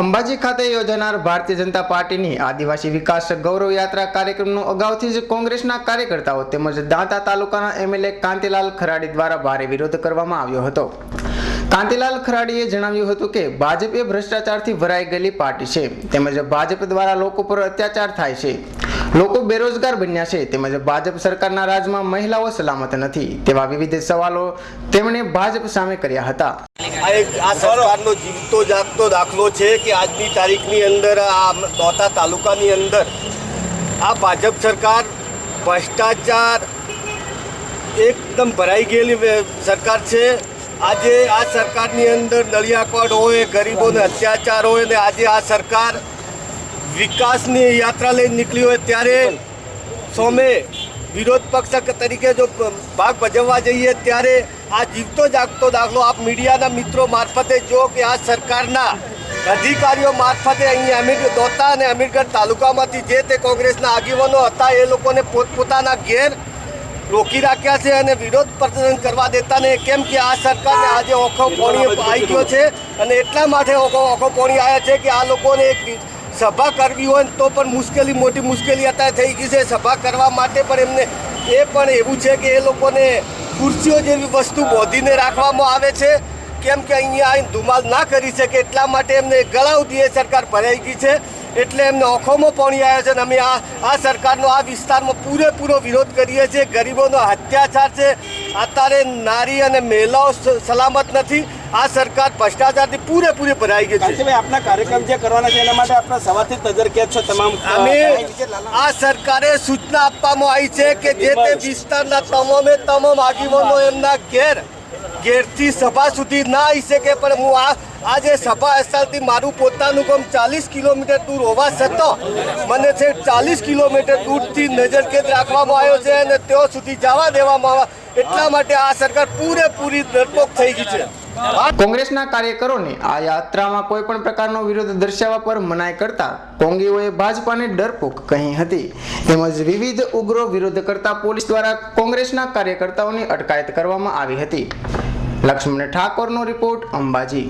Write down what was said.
અંબાજી ખાતે યોજાનાર ભારતીય જનતા પાર્ટીની આદિવાસી વિકાસ ગૌરવ યાત્રા કાર્યક્રમનું અગાઉથી જ કોંગ્રેસના કાર્યકર્તાઓ તેમજ દાંતા તાલુકાના એમએલએ કાંતિલાલ ખરાડી દ્વારા ભારે વિરોધ કરવામાં આવ્યો હતો. કાંતિલાલ ખરાડીએ જણાવ્યું હતું કે, ભાજપ એ ભ્રષ્ટાચારથી ભરાઈ ગયેલી પાર્ટી છે. તેમજ ભાજપ દ્વારા લોકો પર અત્યાચાર થાય છે. લોકો બેરોજગાર બન્યા છે તેમજ ભાજપ સરકારના રાજમાં મહિલાઓ સલામત નથી તેવા વિવિધ સવાલો તેમણે ભાજપ સામે કર્યા હતા. આ સરકારનો જીવતો જાગતો દાખલો છે કે આજની તારીખની અંદર આ દોતા તાલુકાની અંદર આ ભાજપ સરકાર ભ્રષ્ટાચાર એકદમ ભરાઈ ગયેલી સરકાર છે. આજે આ સરકારની અંદર નળિયાકોડ હોય, ગરીબોને અત્યાચાર હોય ને આજે આ સરકાર વિકાસની યાત્રા લઈને નીકળી હોય ત્યારે સોમે વિરોધ પક્ષ તરીકે જો ભાગ ભજવવા જઈએ ત્યારે આ જીવતો જાગતો દાખલો આપ મીડિયાના મિત્રો મારફતે જો કે આ સરકારના અધિકારીઓ મારફતે અહીં અમીર દોતા અને અમીરગઢ તાલુકામાંથી જે તે કોંગ્રેસના આગેવાનો હતા, એ લોકોને પોતપોતાના ઘેર રોકી રાખ્યા છે અને વિરોધ પ્રદર્શન કરવા દેતા ને કેમ કે આ સરકારને આજે ઓખો પોણી આવી ગયો છે અને એટલા માટે ઓખો ઓખો પોણી આવ્યા છે કે આ લોકોને એક સભા કરવી હોય તો પણ મુશ્કેલી, મોટી મુશ્કેલી અત્યારે થઈ ગઈ છે. સભા કરવા માટે પણ એમને એ પણ એવું છે કે એ લોકોને ખુરશીઓ જેવી વસ્તુ બોધીને રાખવામાં આવે છે. કેમ કે અહીંયા આવીને ધુમાલ ના કરી શકે એટલા માટે એમને ગળાવતી એ સરકાર ભરાઈ ગઈ છે. એટલે એમને ઓખોમાં પાણી આવ્યા છે અને અમે આ આ સરકારનો આ વિસ્તારમાં પૂરેપૂરો વિરોધ કરીએ છીએ. ગરીબોનો અત્યાચાર છે. અત્યારે નારી અને મહિલાઓ સલામત નથી. આ સરકાર ભ્રષ્ટાચારથી પૂરેપૂરી ભરાઈ ગઈ છે. આપના કાર્યક્રમ જે કરવાના છે એના માટે આપણા સવારથી નજર કેદ છો તમામ અમે આ સરકારે સૂચના આપવામાં આવી છે કે જે તે વિસ્તારના તમામે તમામ આગેવાનો એમના ઘેર ઘેરથી સભા સુધી ના આવી શકે પણ હું આ આજે સભા સ્થળથી મારું પોતાનું ગામ ચાલીસ કિલોમીટર દૂર હોવા છતાં મને છે ચાલીસ કિલોમીટર દૂરથી નજરકેદ રાખવામાં આવ્યો છે અને તેઓ સુધી જવા દેવામાં આવ્યા એટલા માટે આ સરકાર પૂરેપૂરી ડરપોક થઈ ગઈ છે. કોંગ્રેસના કાર્યકરોને આ યાત્રામાં કોઈ પણ પ્રકારનો વિરોધ દર્શાવવા પર મનાઈ કરતા કોંગીઓએ ભાજપાને ડરપોક કહી હતી. તેમજ વિવિધ ઉગ્ર વિરોધ કરતા પોલીસ દ્વારા કોંગ્રેસના કાર્યકર્તાઓની અટકાયત કરવામાં આવી હતી. લક્ષ્મણ ઠાકોરનો રિપોર્ટ અંબાજી.